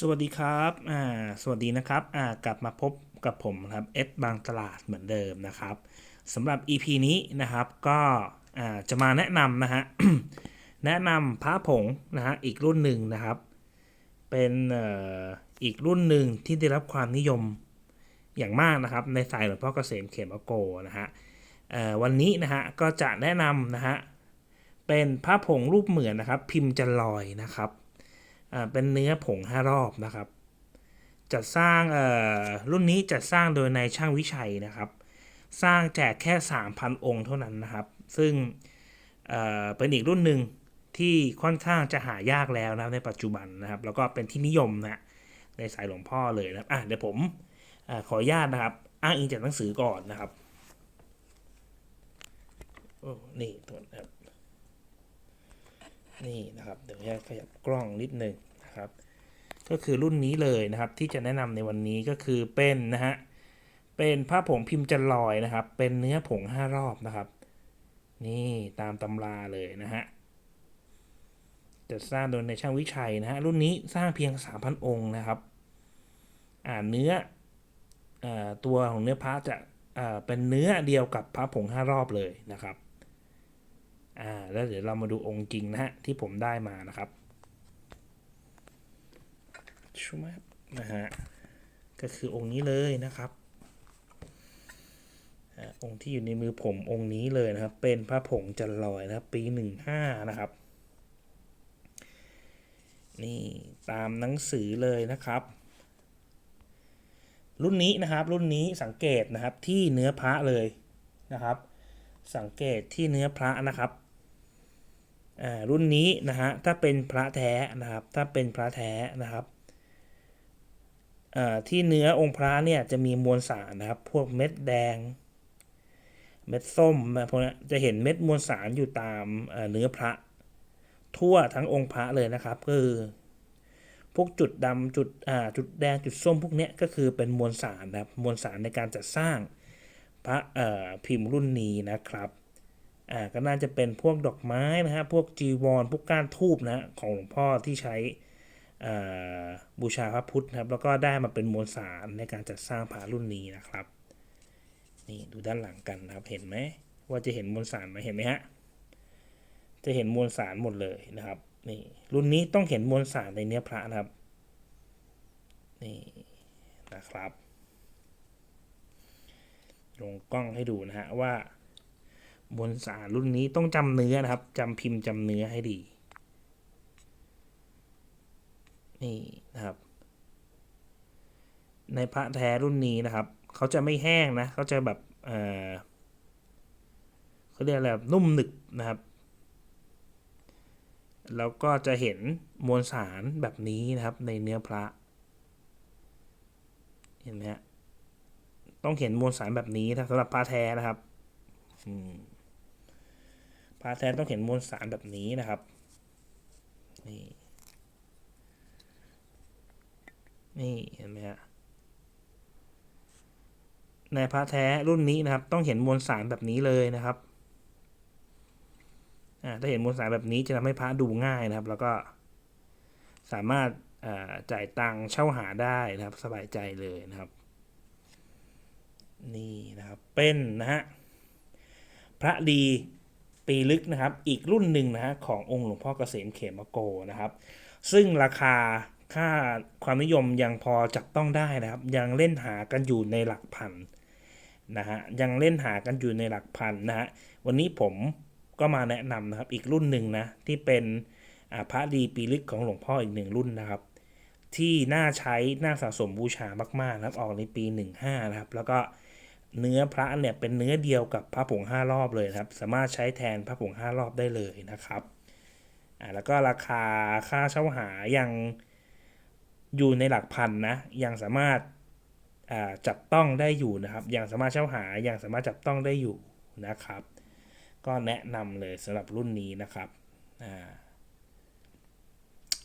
สวัสดีครับ อ่า สวัสดีนะครับ อ่า กลับมาพบกับผมครับ เอสบางตลาดเหมือนเดิมนะครับสำหรับ EP นี้นะครับ ก็ อ่า จะมาแนะนำนะฮะ แนะนำพระผงนะฮะ อีกรุ่นหนึ่งนะครับ เป็นเอ่ออีกรุ่นหนึ่งที่ได้รับความนิยมอย่างมากนะครับ ในสายหลวงพ่อเกษมเขมโกนะฮะเอ่อวันนี้นะฮะ ก็จะแนะนำนะฮะ เป็นพระผงรูปเหมือนนะครับ พิมพ์จันลอยนะครับ เป็นเนื้อผงห้ารอบนะครับ จัดสร้างเออรุ่นนี้จัดสร้างโดยนายช่างวิชัยนะครับ สร้างแจกแค่ 3,000 องค์เท่านั้นนะครับ ซึ่งเอ่อเป็นอีกรุ่นหนึ่งที่ค่อนข้างจะหายากแล้วนะในปัจจุบันนะครับ แล้วก็เป็นที่นิยมนะในสายหลวงพ่อเลยนะครับอะเดี๋ยวผมอขออนุญาตนะครับ อ้างอิงจากหนังสือก่อนนะครับโอ้นี่ตัวนะครับ นี่นะครับ เดี๋ยวจะขยับกล้องนิดนึง นะครับ ก็คือรุ่นนี้เลยนะครับที่จะแนะนำในวันนี้ก็คือเป็นนะฮะเป็นผ้าผงพิมพ์จันลอยนะครับ เป็นเนื้อผงห้ารอบนะครับ นี่ตามตำราเลยนะฮะจะสร้างโดยในช่างวิชัยนะฮะรุ่นนี้สร้างเพียง 3,000 องค์นะครับ อ่าเนื้ออาตัวของเนื้อพระจะอ่าเป็นเนื้อเดียวกับพระผงห้ารอบเลยนะครับ อ่า แล้วเดี๋ยวเรามาดูองค์จริงนะฮะที่ผมได้มานะครับ ชูมาบนะฮะก็คือองค์นี้เลยนะครับองค์ที่อยู่ในมือผมองค์นี้เลยนะครับ เป็นพระผงจันลอยนะครับ ปีหนึ่งห้านะครับ นี่ตามหนังสือเลยนะครับ รุ่นนี้นะครับ รุ่นนี้สังเกตนะครับที่เนื้อพระเลยนะครับ สังเกตที่เนื้อพระนะครับรุ่นนี้นะฮะถ้าเป็นพระแท้นะครับ ถ้าเป็นพระแท้นะครับ ที่เนื้อองค์พระเนี่ยจะมีมวลสารนะครับ พวกเม็ดแดง เม็ดส้มพวกนี้จะเห็นเม็ดมวลสารอยู่ตามเนื้อพระ ทั่วทั้งองค์พระเลยนะครับคือพวกจุดดำจุดอ่าจุดแดงจุดส้มพวกนี้ก็คือเป็นมวลสารนะครับมวลสารในการจัดสร้างพระเอ่อพิมพ์รุ่นนี้นะครับอ่าก็น่าจะเป็นพวกดอกไม้นะฮะพวกจีวรพวกก้านทูบนะฮะของหลวงพ่อที่ใช้อ่า บูชาพระพุทธนะครับ แล้วก็ได้มาเป็นมวลสารในการจัดสร้างพระรุ่นนี้นะครับ นี่ดูด้านหลังกันนะครับ เห็นไหมว่าจะเห็นมวลสารไหมเห็นไหมฮะ จะเห็นมวลสารหมดเลยนะครับ นี่รุ่นนี้ต้องเห็นมวลสารในเนื้อพระนะครับ นี่นะครับ ลงกล้องให้ดูนะฮะว่ามวลสารรุ่นนี้ต้องจำเนื้อนะครับจำพิมพ์จำเนื้อให้ดี นี่นะครับ ในพระแท้รุ่นนี้นะครับเขาจะไม่แห้งนะเขาจะแบบเออเขาเรียกอะไรแบบนุ่มหนึบนะครับ แล้วก็จะเห็นมวลสารแบบนี้นะครับ ในเนื้อพระ เห็นไหมฮะต้องเห็นมวลสารแบบนี้นะสำหรับพระแท้นะครับพระแท้ต้องเห็นมวลสารแบบนี้นะครับนี่ นี่เห็นไหมฮะในพระแท้รุ่นนี้นะครับ ต้องเห็นมวลสารแบบนี้เลยนะครับอ่าถ้าเห็นมวลสารแบบนี้จะทำให้พระดูง่ายนะครับ แล้วก็สามารถอ่าจ่ายตังค์เช่าหาได้นะครับ สบายใจเลยนะครับ นี่นะครับเป็นนะฮะพระดีปีลึกนะครับ อีกรุ่นหนึ่งนะฮะขององค์หลวงพ่อเกษมเขมโกนะครับ ซึ่งราคา ค่าความนิยมยังพอจับต้องได้นะครับ ยังเล่นหากันอยู่ในหลักพันนะฮะยังเล่นหากันอยู่ในหลักพันนะฮะวันนี้ผมก็มาแนะนำนะครับอีกรุ่นหนึ่งนะที่เป็นพระดีปีลึกของหลวงพ่ออีกหนึ่งรุ่นนะครับ ที่น่าใช้น่าสะสมบูชามากๆนะครับออกในปี 15นะครับ แล้วก็เนื้อพระเนี่ยเป็นเนื้อเดียวกับพระผงห้ารอบเลยนะครับ สามารถใช้แทนพระผงห้ารอบได้เลยนะครับอ่าแล้วก็ราคาค่าเช่าหายัง อยู่ในหลักพันนะยังสามารถาจับต้องได้อยู่นะครับ ยังสามารถเช่าหายังสามารถจับต้องได้อยู่นะครับ ก็แนะนำเลยสำหรับรุ่นนี้นะครับ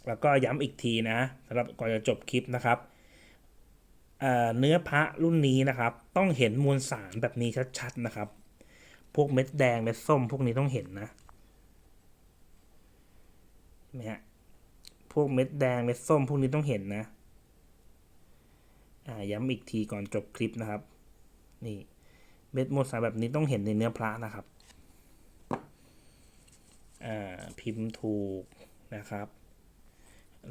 แล้วก็ย้ำอีกทีนะสำหรับก่อนจะจบคลิปนะครับเอ่อเนื้อพระรุ่นนี้นะครับ ต้องเห็นมวลสารแบบนี้ชัดๆนะครับ พวกเม็ดแดงเม็ดส้มพวกนี้ต้องเห็นนะเห็นไหมฮะ พวกเม็ดแดงเม็ดส้มพวกนี้ต้องเห็นนะย้ำอีกทีก่อนจบคลิปนะครับ นี่เม็ดโมสาแบบนี้ต้องเห็นในเนื้อพระนะครับอ่าพิมพ์ถูกนะครับ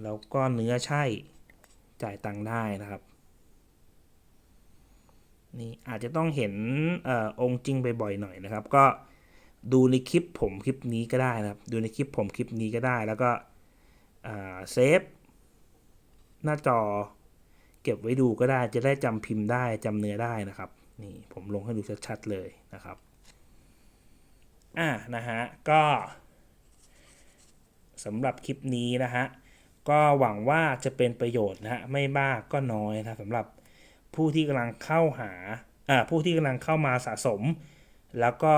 แล้วก็เนื้อใช่จ่ายตังค์ได้นะครับนี่อาจจะต้องเห็นอองค์จริงบ่อยๆหน่อยนะครับ ก็ดูในคลิปผมคลิปนี้ก็ได้นะครับ ดูในคลิปผมคลิปนี้ก็ได้ แล้วก็ เซฟหน้าจอเก็บไว้ดูก็ได้จะได้จำพิมพ์ได้จำเนื้อได้นะครับนี่ผมลงให้ดูชัดๆเลยนะครับอ่านะฮะก็สำหรับคลิปนี้นะฮะก็หวังว่าจะเป็นประโยชน์นะฮะไม่มากก็น้อยนะสำหรับผู้ที่กำลังเข้าหาอ่าผู้ที่กำลังเข้ามาสะสม แล้วก็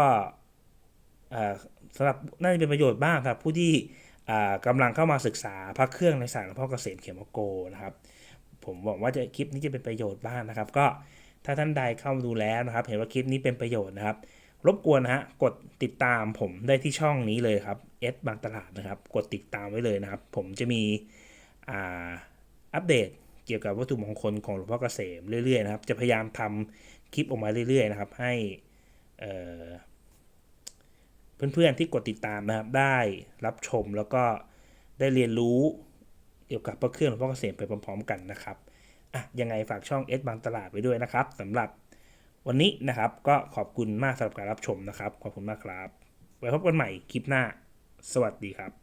อ่าสำหรับน่าจะเป็นประโยชน์บ้างสำหรับผู้ที่ กำลังเข้ามาศึกษาพระเครื่องในสายหลวงพ่อเกษมเขมโกนะครับผมหวังว่าจะคลิปนี้จะเป็นประโยชน์บ้างนะครับ ก็ถ้าท่านใดเข้ามาดูแล้วนะครับ เห็นว่าคลิปนี้เป็นประโยชน์นะครับ รบกวนนะฮะกดติดตามผมได้ที่ช่องนี้เลยครับเอสบางตลาดนะครับ กดติดตามไว้เลยนะครับ ผมจะมีอัปเดตเกี่ยวกับวัตถุมงคลของหลวงพ่อเกษมเรื่อยๆนะครับ จะพยายามทำคลิปออกมาเรื่อยๆนะครับ ให้อ่อ เพื่อนๆที่กดติดตามนะครับ ได้รับชมแล้วก็ได้เรียนรู้เกี่ยวกับพระเครื่องหลวงพ่อเกษมไปพร้อมๆ กันนะครับอะยังไงฝากช่องเอสบางตลาดไว้ด้วยนะครับสำหรับวันนี้นะครับ ก็ขอบคุณมากสำหรับการรับชมนะครับ ขอบคุณมากครับ ไว้พบกันใหม่คลิปหน้า สวัสดีครับ